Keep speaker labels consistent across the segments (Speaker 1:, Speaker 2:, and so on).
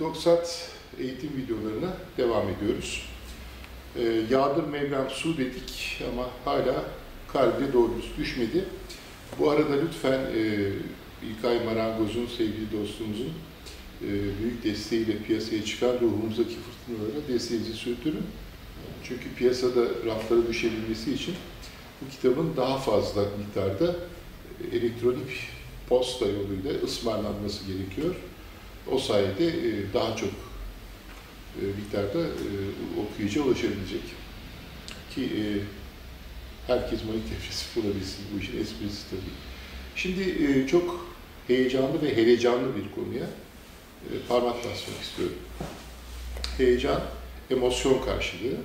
Speaker 1: Doksat eğitim videolarına devam ediyoruz. Ee, yağdır Mevlam su dedik ama hala kalbe doğru düşmedi. Bu arada lütfen e, İlkay Marangoz'un, sevgili dostumuzun e, büyük desteğiyle piyasaya çıkan ruhumuzdaki fırtınalara desteğinizi sürdürün. Çünkü piyasada raflara düşebilmesi için bu kitabın daha fazla miktarda elektronik posta yoluyla ısmarlanması gerekiyor. O sayede e, daha çok e, miktarda e, okuyucuya ulaşabilecek. Ki e, herkes manik nefresi bulabilsin. Bu işin esprisi tabii. Şimdi çok heyecanlı ve heyecanlı bir konuya e, parmak basmak istiyorum. Heyecan, emosyon karşılığı.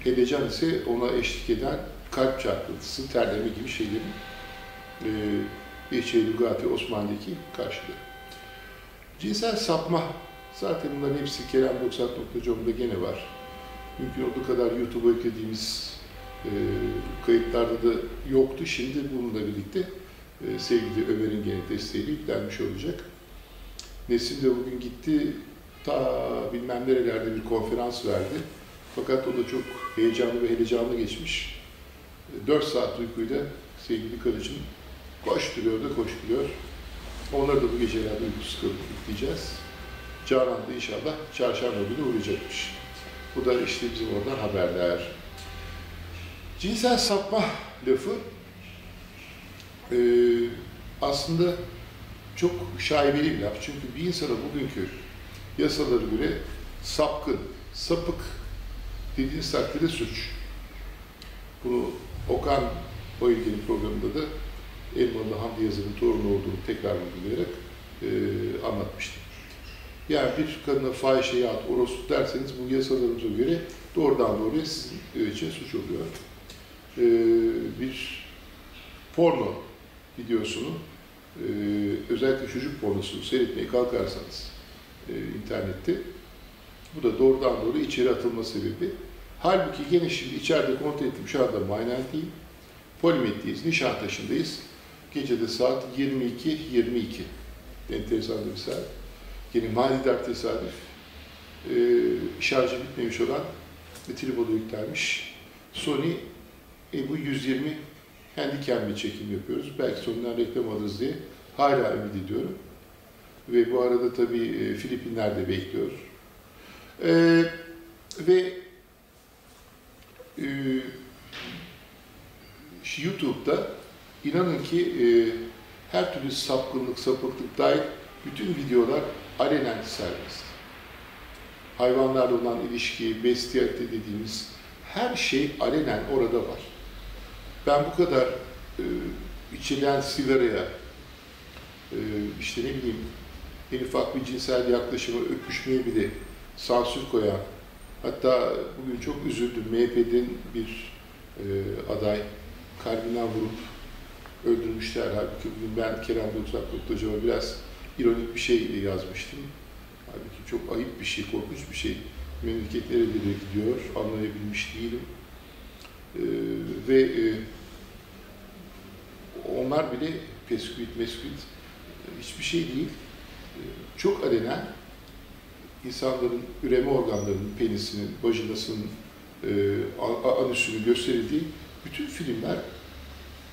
Speaker 1: Heyecan ise ona eşlik eden kalp çarpıntısı, terleme gibi şeylerin e, Behçe Lugati Osmanlı'daki karşılığı. Cinsel sapma, zaten bunların hepsi kerem90.com'da gene var. Mümkün olduğu kadar YouTube'a yüklediğimiz e, kayıtlarda da yoktu. Şimdi bununla birlikte e, sevgili Ömer'in gene desteğiyle yüklenmiş olacak. Nesin de bugün gitti, ta bilmem nerelerde bir konferans verdi. Fakat o da çok heyecanlı ve heyecanlı geçmiş. 4 saat uykuyla sevgili karıcığım koşturuyor da koşturuyor. Onları da bu gecelerde uykusuz kalıp yükleyeceğiz. Canan da inşallah çarşamba günü uğrayacakmış. Bu da işte bizim oradan haberler. Cinsel sapma lafı e, aslında çok şaibeli bir laf. Çünkü bir insana bugünkü yasalara göre sapkın, sapık dediğiniz takdirde suç. Bunu Okan Bayülgen'in programında da Elmalı Hamdi Yazır'ın torunu olduğunu tekrar vurgulayarak e, anlatmıştım. Yani bir kadına fahişe yahut orospu derseniz bu yasalarımıza göre doğrudan doğruya sizin için suç oluyor. E, bir porno videosunu, e, özellikle çocuk pornosunu seyretmeye kalkarsanız e, internette, bu da doğrudan doğru içeri atılma sebebi. Halbuki gene şimdi içeride kontrol ettim şu anda Maynel'deyim. Polimet'teyiz, Nişantaşı'ndayız. Gecede saat 22.22. Enteresan bir saat. Yine manidar tesadüf. Ee, şarjı bitmemiş olan ve tripoda yüklenmiş. Sony e, bu 120 handicam bir çekim yapıyoruz. Belki sonundan reklam alırız diye hala ümit ediyorum. Ve bu arada tabii e, Filipinler de bekliyor. Ee, ve e, YouTube'da inanın ki e, her türlü sapkınlık, sapıklık dahil bütün videolar alenen serbest. Hayvanlarla olan ilişki, bestiyalite dediğimiz her şey alenen orada var. Ben bu kadar e, içilen sigaraya, e, işte ne bileyim, en ufak bir cinsel yaklaşımı öpüşmeye bile sansür koyan, hatta bugün çok üzüldüm, MHP'den bir e, aday kalbinden vurup öldürmüşler. Halbuki bugün ben Kerem Doksak Hocam'a biraz ironik bir şey yazmıştım. Halbuki çok ayıp bir şey, korkunç bir şey. Memleketlere bile gidiyor, anlayabilmiş değilim. Ee, ve e, onlar bile pesküvit, mesküvit hiçbir şey değil. Ee, çok alenen insanların üreme organlarının, penisinin, vajinasının, e, anüsünün gösterildiği bütün filmler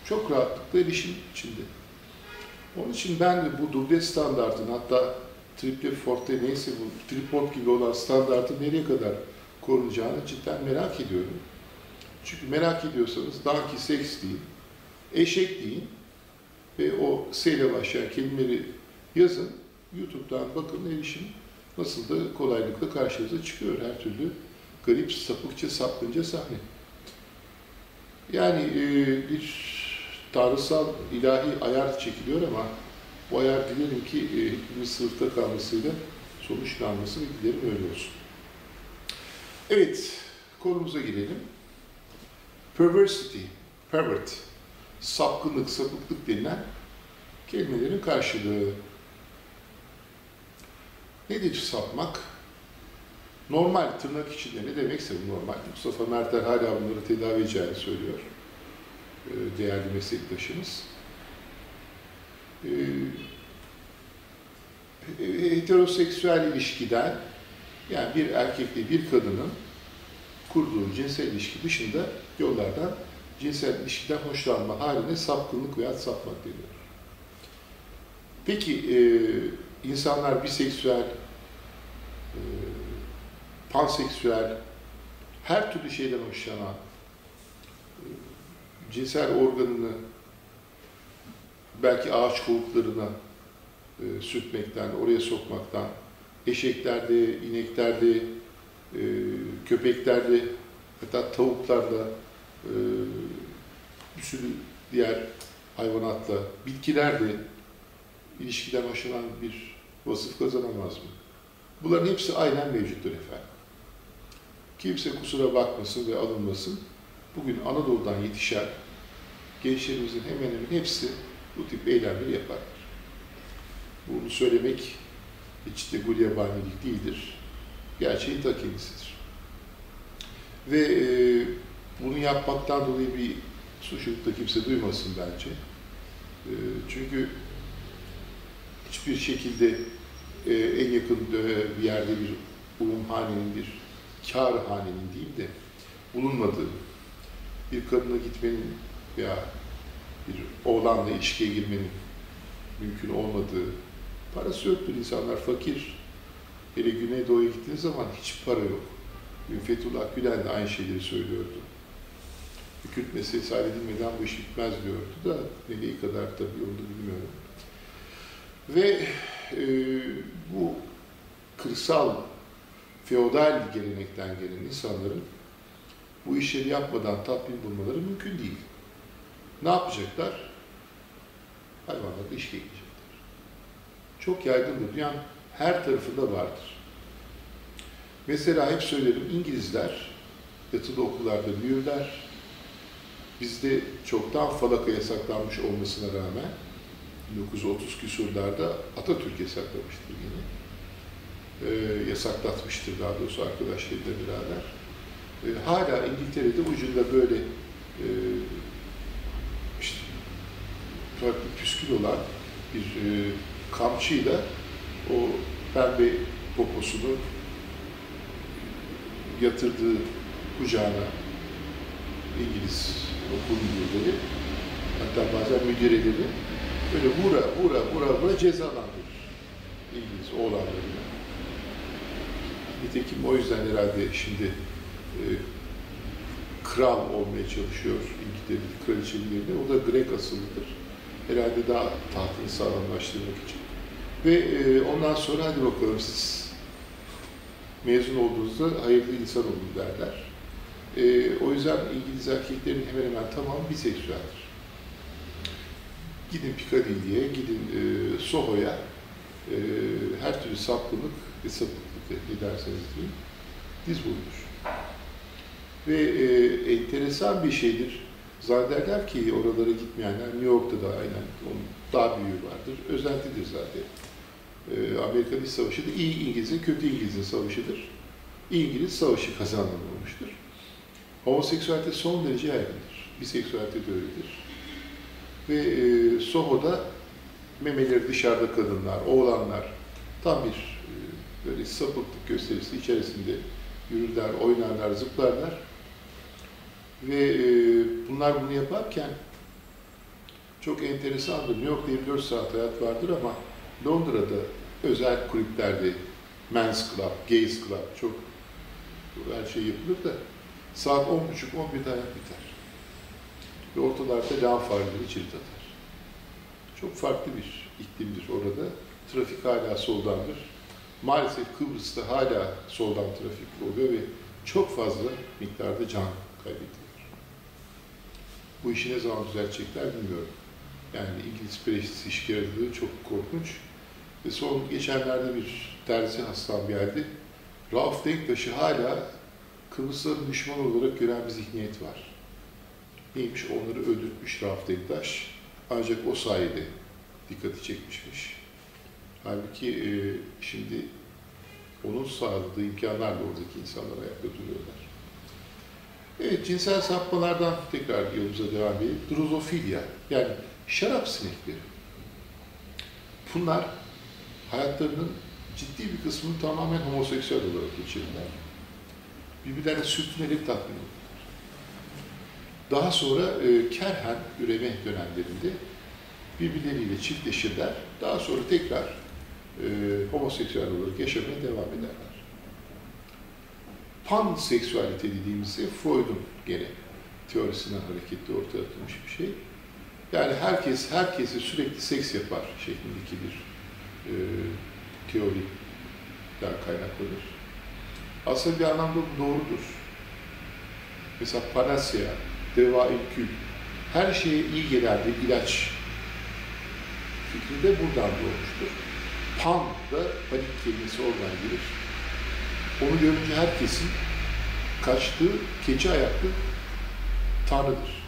Speaker 1: çok rahatlıkla erişim içinde. Onun için ben de bu duble standartın hatta triple forte neyse bu tripod gibi olan standartın nereye kadar korunacağını cidden merak ediyorum. Çünkü merak ediyorsanız donkey sex deyin, eşek deyin ve o S ile başlayan kelimeleri yazın. YouTube'dan bakın erişim nasıl da kolaylıkla karşınıza çıkıyor her türlü garip, sapıkça, sapkınca sahne. Yani e, bir tanrısal, ilahi ayar çekiliyor ama bu ayar dilerim ki e, hepimiz sınıfta kalmasıyla sonuçlanması ve dilerim öyle olsun. Evet, konumuza girelim. Perversity, pervert, sapkınlık, sapıklık denilen kelimelerin karşılığı. Nedir sapmak? Normal tırnak içinde ne demekse bu normal. Mustafa Mertel hala bunları tedavi edeceğini söylüyor. Değerli meslektaşımız. e, heteroseksüel ilişkiden yani bir erkekle bir kadının kurduğu cinsel ilişki dışında yollardan cinsel ilişkiden hoşlanma haline sapkınlık veya sapmak deniyor. Peki e, insanlar biseksüel, e, panseksüel, her türlü şeyden hoşlanan, e, cinsel organını belki ağaç kovuklarına e, sürtmekten, oraya sokmaktan, eşeklerde, ineklerde, e, köpeklerde, hatta tavuklarda, e, bir sürü diğer hayvanatla, bitkilerle ilişkiden hoşlanan bir vasıf kazanamaz mı? Bunların hepsi aynen mevcuttur efendim. Kimse kusura bakmasın ve alınmasın. Bugün Anadolu'dan yetişen gençlerimizin hemen hemen hepsi bu tip eylemleri yaparlar. Bunu söylemek hiç de gulyabanilik değildir. Gerçeğin ta kendisidir. Ve e, bunu yapmaktan dolayı bir suçluluk da kimse duymasın bence. E, çünkü hiçbir şekilde e, en yakın bir yerde bir ulumhanenin, bir kar hanenin değil de bulunmadığı, bir kadına gitmenin veya bir oğlanla ilişkiye girmenin mümkün olmadığı, parası yoktur insanlar fakir. Hele Güneydoğu'ya gittiğiniz zaman hiç para yok. Fethullah Gülen de aynı şeyleri söylüyordu. Kürt meselesi halledilmeden bu iş bitmez diyordu da nereye kadar tabii onu bilmiyorum. Ve e, bu kırsal, feodal gelenekten gelen insanların bu işleri yapmadan tatmin bulmaları mümkün değil. Ne yapacaklar? Hayvanlarla ilişkiye girecekler. Çok yaygındır. Dünyanın her tarafında vardır. Mesela hep söylerim İngilizler yatılı okullarda büyürler. Bizde çoktan falaka yasaklanmış olmasına rağmen 1930 küsurlarda Atatürk yasaklamıştır yine. Ee, yasaklatmıştır daha doğrusu arkadaşlarıyla beraber. Ee, hala İngiltere'de ucunda böyle e, işte farklı püskül olan bir e, kamçıyla o pembe poposunu yatırdığı kucağına İngiliz okul müdürleri, hatta bazen müdireleri böyle vura vura vura vura cezalandırır İngiliz oğlanlarını. Nitekim o yüzden herhalde şimdi e, kral olmaya çalışıyor İngiltere'deki kraliçenin yerine. O da Grek asıllıdır. Herhalde daha tahtını sağlamlaştırmak için. Ve e, ondan sonra hadi bakalım siz mezun olduğunuzda hayırlı insan olun derler. E, o yüzden İngiliz erkeklerin hemen hemen tamamı biseksüeldir. Gidin Piccadilly'ye, gidin e, Soho'ya, e, her türlü sapkınlık ve sapıklık ne derseniz diz boyudur. Ve e, enteresan bir şeydir. Zannederler ki oralara gitmeyenler, New York'ta da aynen onun daha büyüğü vardır. Özentidir zaten. E, Amerikan İç Savaşı da iyi İngiliz'in, kötü İngiliz'in savaşıdır. İngiliz savaşı kazanılmamıştır. Homoseksüelite son derece yaygındır. Biseksüelite de öyledir. Ve e, Soho'da memeleri dışarıda kadınlar, oğlanlar tam bir e, böyle sapıklık gösterisi içerisinde yürürler, oynarlar, zıplarlar. Ve e, bunlar bunu yaparken çok enteresandır. New York'ta 24 saat hayat vardır ama Londra'da özel kulüplerde Men's Club, Gays Club çok her şey yapılır da saat 10.30-11'de hayat biter. Ve ortalarda lağım fareleri içeri atar. Çok farklı bir iklimdir orada. Trafik hala soldandır. Maalesef Kıbrıs'ta hala soldan trafik oluyor ve çok fazla miktarda can kaybedilir. Bu işi ne zaman düzeltecekler bilmiyorum. Yani İngiliz prestij işgirarlığı çok korkunç. Ve son geçenlerde bir terzi hastam geldi. Rauf Denktaş'ı hala Kıbrısların düşman olarak gören bir zihniyet var. Neymiş? Onları öldürtmüş Rauf Denktaş. Ancak o sayede dikkati çekmişmiş. Halbuki e, şimdi onun sağladığı imkanlarla oradaki insanlar ayakta duruyorlar. Evet, cinsel sapmalardan tekrar yolumuza devam edelim. Drozofilya, yani şarap sinekleri. Bunlar hayatlarının ciddi bir kısmını tamamen homoseksüel olarak geçirirler. Birbirlerine sürtünerek tatmin olurlar. Daha sonra e, kerhen üreme dönemlerinde birbirleriyle çiftleşirler. Daha sonra tekrar e, homoseksüel olarak yaşamaya devam ederler. Panseksüalite dediğimizde Freud'un gene teorisinden hareketle ortaya atılmış bir şey. Yani herkes herkese sürekli seks yapar şeklindeki bir e, teoriden kaynaklanır. Aslında bir anlamda bu doğrudur. Mesela panasya, deva kül, her şeye iyi gelen bir ilaç fikri de buradan doğmuştur. Pan da panik kelimesi oradan gelir. Onu görünce herkesin kaçtığı keçi ayaklı tanrıdır.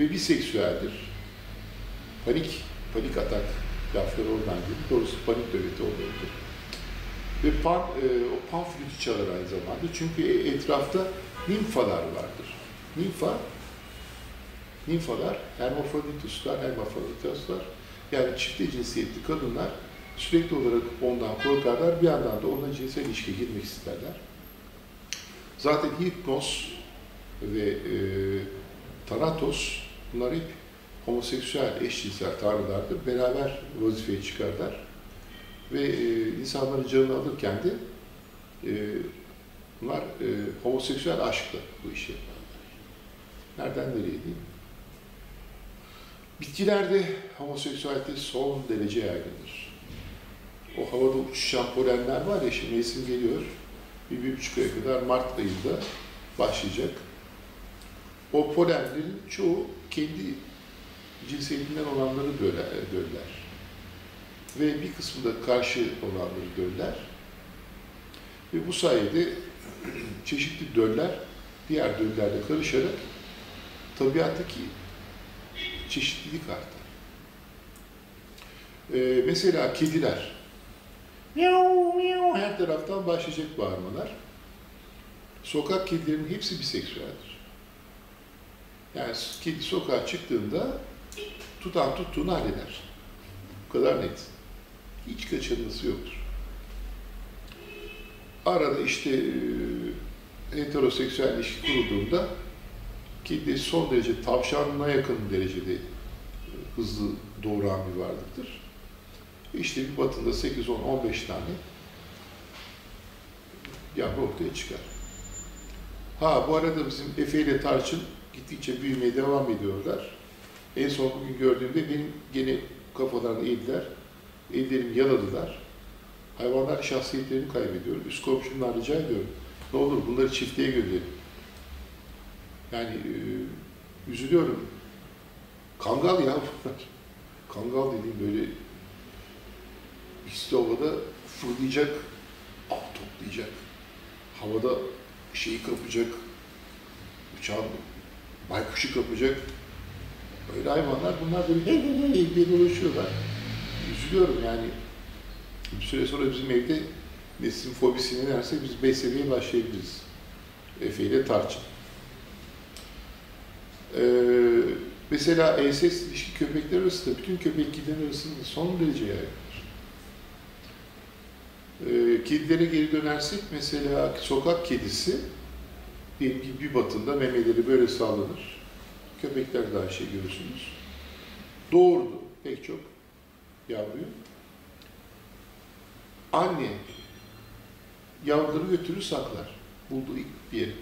Speaker 1: Ve biseksüeldir. Panik, panik atak lafları oradan gelir. Doğrusu panik nöbeti oluyordur. Ve pan, e, o pan flütü çalar aynı zamanda. Çünkü etrafta nimfalar vardır. Nimfa, nimfalar hermafrodituslar, hermafrodituslar yani çifte cinsiyetli kadınlar sürekli olarak ondan korkarlar. Bir yandan da onunla cinsel ilişkiye girmek isterler. Zaten hipnoz ve e, Thanatos bunlar hep homoseksüel, eşcinsel tanrılardır. Beraber vazifeye çıkarlar. Ve e, insanların canını alırken de e, bunlar e, homoseksüel aşkla bu işi yaparlar. Nereden nereye değil? Bitkilerde homoseksüalite son derece yaygındır. O havada uçuşan polenler var ya, şimdi mevsim geliyor. Bir, bir buçuk aya kadar Mart ayında başlayacak. O polenlerin çoğu kendi cinsiyetinden olanları döller. Ve bir kısmı da karşı olanları döller. Ve bu sayede çeşitli döller diğer döllerle karışarak tabiattaki çeşitlilik artar. Ee, mesela kediler. Miau miau her taraftan başlayacak bağırmalar. Sokak kedilerinin hepsi biseksüeldir. Yani kedi sokağa çıktığında tutan tuttuğunu halleder. Bu kadar net. Hiç kaçırması yoktur. Arada işte e, heteroseksüel ilişki kurulduğunda kedi son derece tavşanına yakın derecede e, hızlı doğuran bir varlıktır. İşte bir batında 8, 10, 15 tane yavru ortaya çıkar. Ha bu arada bizim Efe ile Tarçın gittikçe büyümeye devam ediyorlar. En son bugün gördüğümde benim gene kafalarını eğdiler. Ellerimi yaladılar. Hayvanlar şahsiyetlerini kaybediyor. Üst komşumdan rica ediyorum. Ne olur bunları çiftliğe gönderin. Yani e, üzülüyorum. Kangal ya bunlar. Kangal dediğim böyle hisli havada fırlayacak, av toplayacak. Havada şeyi kapacak, uçağın baykuşu kapacak. Böyle hayvanlar bunlar böyle hey hey hey diye dolaşıyorlar. Üzülüyorum yani. Bir süre sonra bizim evde neslin fobisi inerse biz beslemeye başlayabiliriz. Efe ile tarçın. Ee, mesela enses ilişki köpekler arasında bütün köpek kediler arasında son derece yaygındır. Ee, kedilere geri dönersek mesela sokak kedisi diyelim ki bir batında memeleri böyle sallanır. Köpekler aynı şey görürsünüz. Doğurdu pek çok yavruyu. Anne yavruları götürür saklar. Bulduğu ilk bir yeri.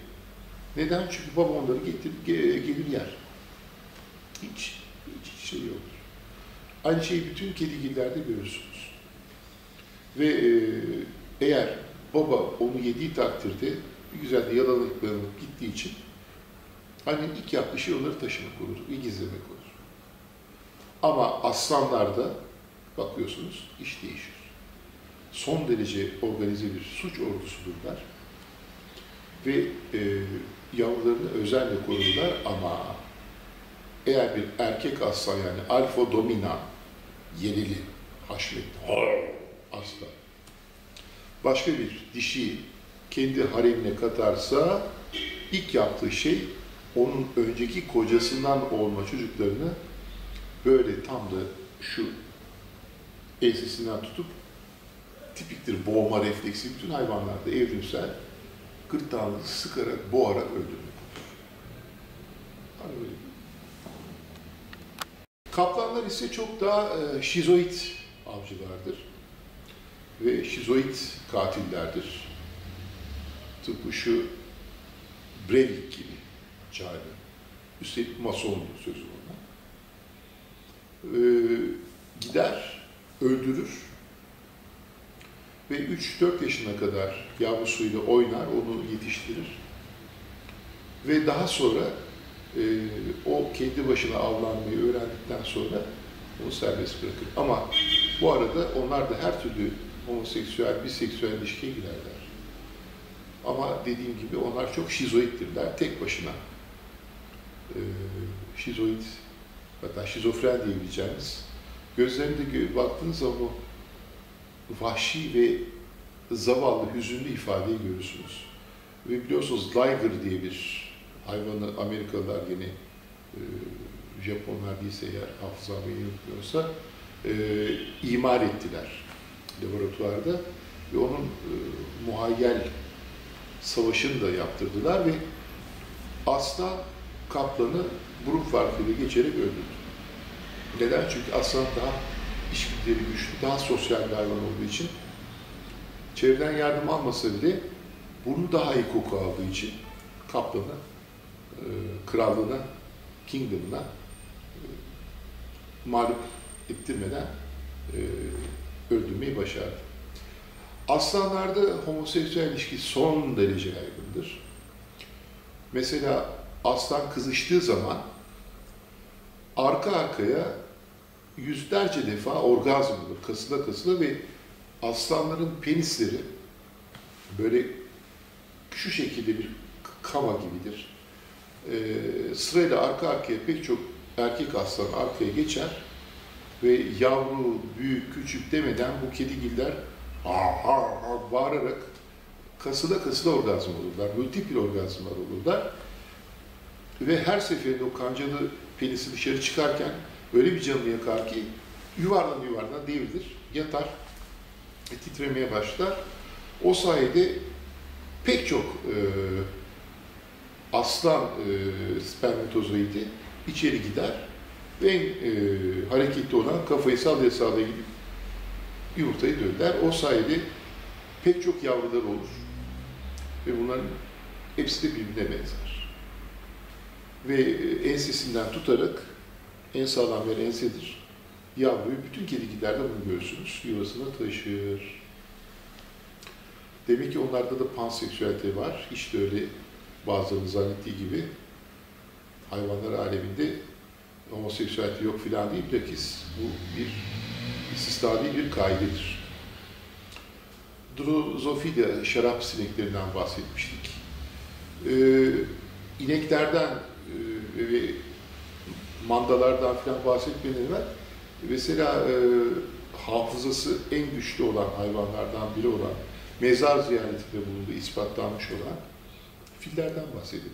Speaker 1: Neden? Çünkü baba onları getirip gelir yer. Hiç, hiç şey yoktur. Aynı şeyi bütün kedigillerde görürsünüz. Ve e, eğer baba onu yediği takdirde bir güzel de yalalıklanıp gittiği için annenin ilk yaptığı şey onları taşımak olur, bir gizlemek olur. Ama aslanlarda bakıyorsunuz iş değişir. Son derece organize bir suç ordusudurlar. Ve e, yavrularını özenle korurlar ama eğer bir erkek aslan yani alfa domina yenili, haşmetli, asla başka bir dişi kendi haremine katarsa ilk yaptığı şey onun önceki kocasından olma çocuklarını böyle tam da şu ensesinden tutup tipiktir boğma refleksi. Bütün hayvanlarda evrimsel gırtlağını sıkarak, boğarak öldürmek. Hani. Kaplanlar ise çok daha e, şizoid avcılardır ve şizoid katillerdir. Tıpkı şu Breivik gibi çağrı. Üstelik masondu sözü ona. Ee, gider, öldürür ve 3-4 yaşına kadar yavrusuyla oynar, onu yetiştirir. Ve daha sonra e, o kendi başına avlanmayı öğrendikten sonra onu serbest bırakır. Ama bu arada onlar da her türlü homoseksüel, biseksüel ilişkiye girerler. Ama dediğim gibi onlar çok şizoittirler, tek başına. Ee, şizoid, hatta şizofren diyebileceğimiz, gözlerinde baktığınız zaman o vahşi ve zavallı, hüzünlü ifadeyi görürsünüz. Ve biliyorsunuz Liger diye bir hayvanı Amerikalılar yine e, Japonlar değilse eğer hafızam beni yanıltmıyorsa e, imar ettiler laboratuvarda ve onun e, muhayyel savaşını da yaptırdılar ve aslan kaplanı burun farkıyla geçerek öldürdü. Neden? Çünkü aslan daha işgüdüleri güçlü, daha sosyal bir hayvan olduğu için çevreden yardım almasa bile burnu daha iyi koku aldığı için kaplanı e, krallığına, kingdom'ına e, mağlup ettirmeden e, öldürmeyi başardı. Aslanlarda homoseksüel ilişki son derece yaygındır. Mesela aslan kızıştığı zaman arka arkaya yüzlerce defa orgazm olur, kasıla kasıla ve aslanların penisleri böyle şu şekilde bir kama gibidir. Ee, sırayla arka arkaya pek çok erkek aslan arkaya geçer ve yavru, büyük, küçük demeden bu kedigiller ha ha ha bağırarak kasıla kasıla orgazm olurlar, multiple orgazmlar olurlar. Ve her seferinde o kancalı penisi dışarı çıkarken öyle bir canını yakar ki yuvarlan yuvarlan devrilir, yatar, ve titremeye başlar. O sayede pek çok e, aslan e, spermatozoidi içeri gider en e, hareketli olan kafayı sallaya sallaya gidip yumurtayı dönder. O sayede pek çok yavrular olur. Ve bunların hepsi de birbirine benzer. Ve e, ensesinden tutarak, en sağlam yer ensedir. Yavruyu bütün kedikilerde bunu görürsünüz. Yuvasına taşır. Demek ki onlarda da panseksüelite var. Hiç de öyle bazılarının zannettiği gibi hayvanlar aleminde homoseksüelite yok filan değil. Bilakis bu bir istisna değil, bir kaidedir. Drozofilya, şarap sineklerinden bahsetmiştik. Ee, ineklerden e, ve mandalardan filan bahsetmeden evvel mesela e, hafızası en güçlü olan hayvanlardan biri olan mezar ziyaretinde bulunduğu ispatlanmış olan fillerden bahsedelim.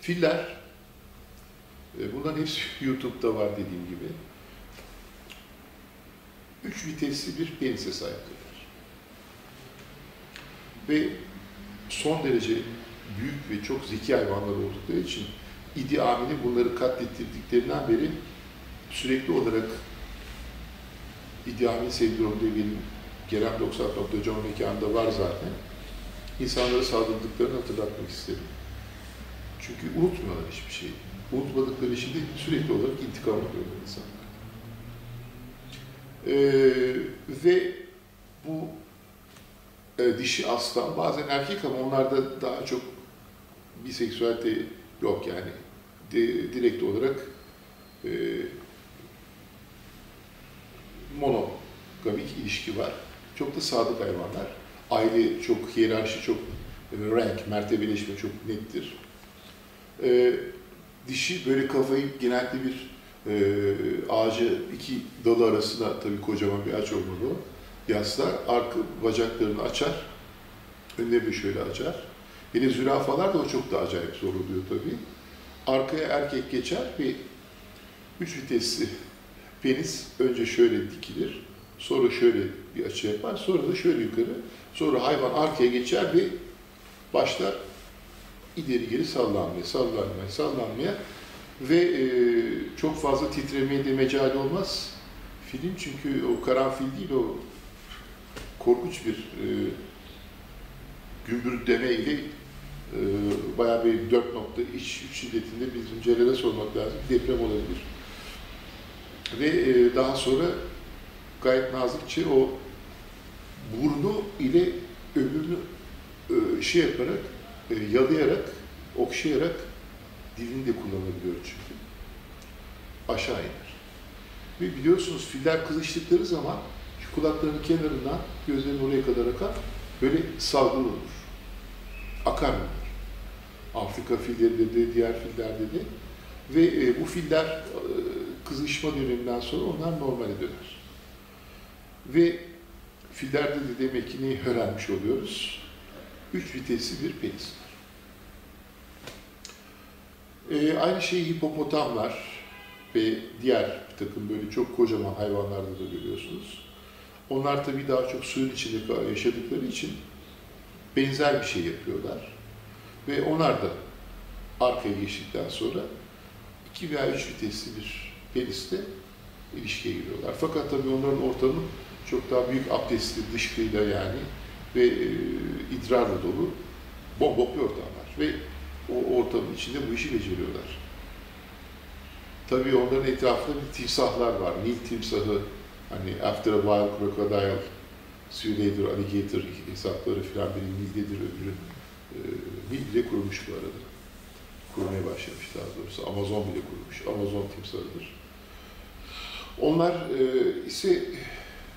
Speaker 1: Filler, bunların hepsi YouTube'da var dediğim gibi. Üç vitesli bir penise sahiptirler. Ve son derece büyük ve çok zeki hayvanlar oldukları için İdi Amin'i bunları katlettirdiklerinden beri sürekli olarak İdi Amin sendromu diye benim Kerem 90.com mekanında var zaten. İnsanlara saldırdıklarını hatırlatmak isterim. Çünkü unutmuyorlar hiçbir şeyi. Unutmadıkları için de sürekli olarak intikam alıyorlar insanlar. Ee, ve bu e, dişi aslan bazen erkek ama onlarda daha çok biseksüelite yok yani. De, direkt olarak e, monogamik ilişki var. Çok da sadık hayvanlar. Aile çok, hiyerarşi çok, rank, mertebeleşme çok nettir. E, dişi böyle kafayı genellikle bir e, ağacı iki dalı arasına tabii kocaman bir ağaç olmalı o. Yaslar, arka bacaklarını açar, önüne şöyle açar. Yine zürafalar da o çok da acayip zor oluyor tabii. Arkaya erkek geçer ve üç vitesli penis önce şöyle dikilir, Sonra şöyle bir açı yapar. Sonra da şöyle yukarı. Sonra hayvan arkaya geçer ve başlar ileri geri sallanmaya, sallanmaya, sallanmaya ve e, çok fazla titremeye de mecal olmaz film çünkü o karanfil değil o korkunç bir e, gümbürtleme ile e, bayağı bir 4 nokta iç şiddetinde bizim Celal'e sormak lazım. Deprem olabilir. Ve e, daha sonra gayet nazikçe o burnu ile öbürünü e, şey yaparak, e, yalayarak, okşayarak dilini de kullanabiliyor çünkü. Aşağı iner. Ve biliyorsunuz filler kızıştıkları zaman şu kulaklarının kenarından gözlerin oraya kadar akar, böyle salgın olur. Akar bunlar. Afrika fillerinde de, diğer fillerde de. Ve e, bu filler e, kızışma döneminden sonra onlar normale döner. Ve fillerde de demek ki neyi öğrenmiş oluyoruz? Üç vitesli bir penis var. E, aynı şeyi hipopotamlar ve diğer bir takım böyle çok kocaman hayvanlarda da görüyorsunuz. Onlar tabii daha çok suyun içinde yaşadıkları için benzer bir şey yapıyorlar. Ve onlar da arkaya geçtikten sonra iki veya üç vitesli bir penisle ilişkiye giriyorlar. Fakat tabii onların ortamı çok daha büyük abdestli dışkıyla yani ve e, idrarla dolu bombok bir ortam var. Ve o ortamın içinde bu işi beceriyorlar. Tabii onların etrafında bir timsahlar var. Nil timsahı, hani after a while crocodile, Süleydir, alligator hesapları filan biri Nil'dedir, öbürü e, Nil bile kurumuş bu arada. Kurmaya başlamış daha doğrusu. Amazon bile kurmuş. Amazon timsahıdır. Onlar e, ise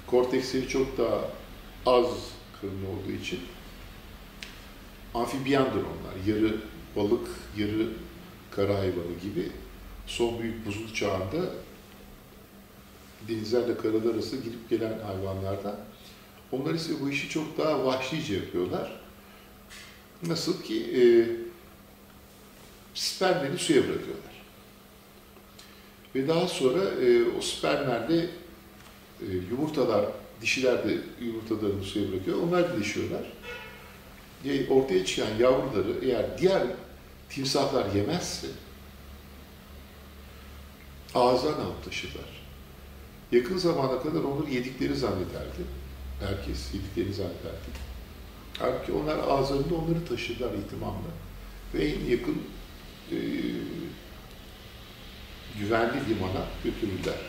Speaker 1: korteksleri çok daha az kırmızı olduğu için amfibiyandır onlar. Yarı balık, yarı kara hayvanı gibi son büyük buzul çağında denizlerle karalar arası girip gelen hayvanlardan. Onlar ise bu işi çok daha vahşice yapıyorlar. Nasıl ki e, spermleri suya bırakıyorlar. Ve daha sonra e, o spermlerde e, yumurtalar, dişiler de yumurtalarını suya bırakıyor. Onlar birleşiyorlar. E, ortaya çıkan yavruları eğer diğer timsahlar yemezse ağızdan alıp taşırlar. Yakın zamana kadar onları yedikleri zannederdi. Herkes yediklerini zannederdi. Halbuki onlar ağızlarında onları taşırlar ihtimamla. Ve en yakın e, güvenli limana götürürler.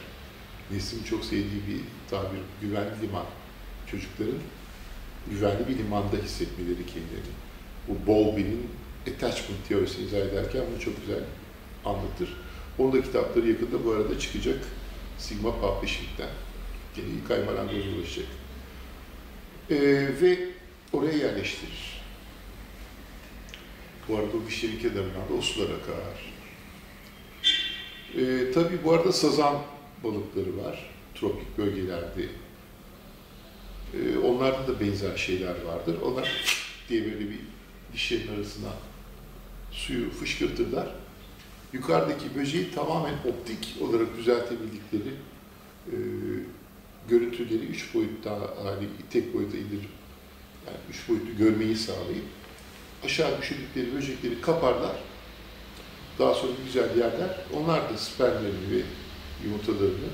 Speaker 1: Neslim çok sevdiği bir tabir, güvenli liman. Çocukların güvenli bir limanda hissetmeleri kendilerini. Bu Bowlby'nin attachment teorisini izah ederken bunu çok güzel anlatır. Onun da kitapları yakında bu arada çıkacak. Sigma Publishing'den. Yine ilk ay marangoz ulaşacak. Ee, ve oraya yerleştirir. Bu arada o dişlerin kenarından da o sular akar. Ee, tabii bu arada sazan balıkları var. Tropik bölgelerde. Ee, onlarda da benzer şeyler vardır. Onlar diye böyle bir dişlerin arasına suyu fışkırtırlar. Yukarıdaki böceği tamamen optik olarak düzeltebildikleri e, görüntüleri üç boyutta hali tek boyuta indirip yani üç boyutlu görmeyi sağlayıp aşağı düşürdükleri böcekleri kaparlar. Daha sonra güzel yerler. Onlar da spermlerini ve yumurtalarını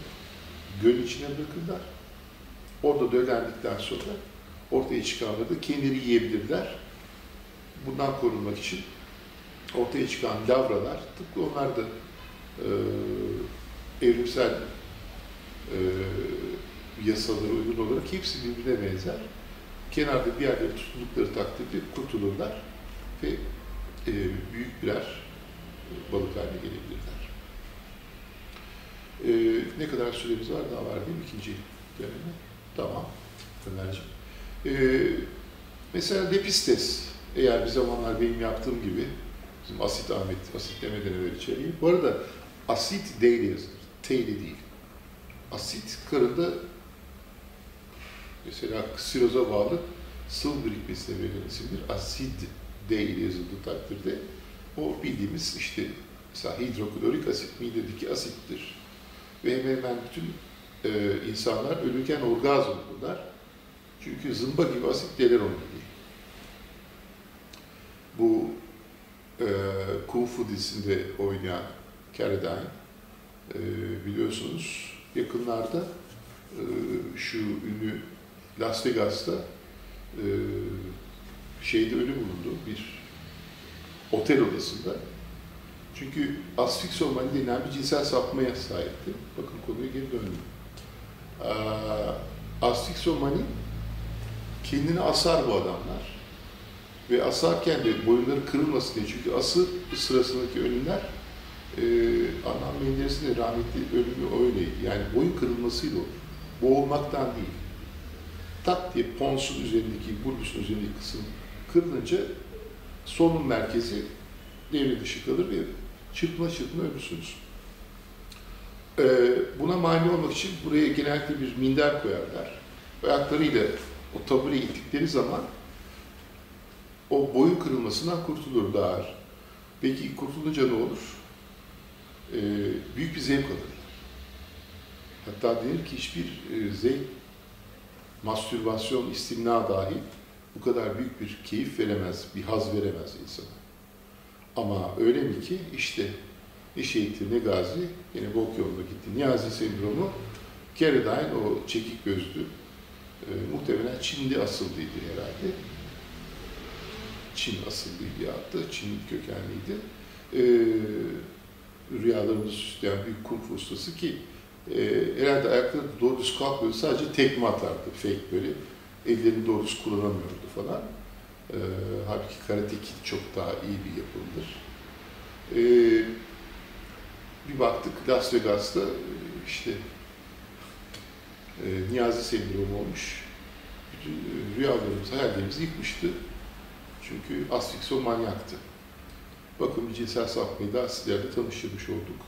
Speaker 1: gölün içine bırakırlar. Orada dölendikten sonra ortaya çıkanları kendileri yiyebilirler. Bundan korunmak için ortaya çıkan lavralar tıpkı onlar da e, evrimsel e, yasalara uygun olarak hepsi birbirine benzer. Kenarda bir yerlere tutundukları takdirde kurtulurlar ve e, büyük birer balık haline gelebilirler. E, ne kadar süremiz var? Daha var değil mi ikinci döneme? Tamam. Ömerciğim. E, mesela lepistes, eğer bir zamanlar benim yaptığım gibi, bizim asit Ahmet, asit demeden evvel içeriği. Bu arada asit değil yazılır, T değil. Asit karında mesela siroza bağlı sıvı birikmesine verilen isimdir. Asid değil yazıldığı takdirde o bildiğimiz işte mesela hidroklorik asit midedeki asittir. Ve hemen bütün e, insanlar ölürken orgazm bulurlar. Çünkü zımba gibi asitler onu gibi. Bu e, Kung Fu dizisinde oynayan Carradine e, biliyorsunuz yakınlarda e, şu ünlü Las Vegas'ta e, şeyde ölü bulundu bir otel odasında. Çünkü asfiksomani denilen bir cinsel sapmaya sahipti. Bakın konuya geri döndüm. Ee, asfiksomani kendini asar bu adamlar. Ve asarken de boyunları kırılmasın diye. Çünkü ası sırasındaki ölümler e, Adnan Menderes'in de rahmetli ölümü öyleydi. Yani boyun kırılmasıyla olur. Boğulmaktan değil. Tak diye ponsun üzerindeki, bulbusun üzerindeki kısım kırılınca solunum merkezi devre dışı kalır ve çırpına çırpına ölürsünüz. Ee, buna mani olmak için buraya genellikle bir minder koyarlar. Ayaklarıyla o tabureyi ittikleri zaman o boyun kırılmasından kurtulur daha ağır. Peki kurtulunca ne olur? Ee, büyük bir zevk alırlar. Hatta denir ki hiçbir e, zevk, mastürbasyon, istimna dahil bu kadar büyük bir keyif veremez, bir haz veremez insana. Ama öyle mi ki işte ne şehittir ne gazi yine bok yolunda gitti. Niyazi sendromu Keredine o çekik gözlü e, muhtemelen Çin'de asıllıydı herhalde. Çin asıllıydı ya da Çin kökenliydi. E, rüyalarımızı süsleyen büyük kung fu ustası ki e, herhalde ayakları doğru düz kalkmıyordu. Sadece tekme atardı fake böyle. Ellerini doğru düz kullanamıyordu falan. E, halbuki Karate Kid çok daha iyi bir yapımdır. E, bir baktık Las Vegas'ta işte e, Niyazi sendromu olmuş. Bütün e, rüyalarımızı, hayallerimizi yıkmıştı. Çünkü asfikso manyaktı. Bakın bir cinsel sapmayı daha sizlerle tanıştırmış olduk.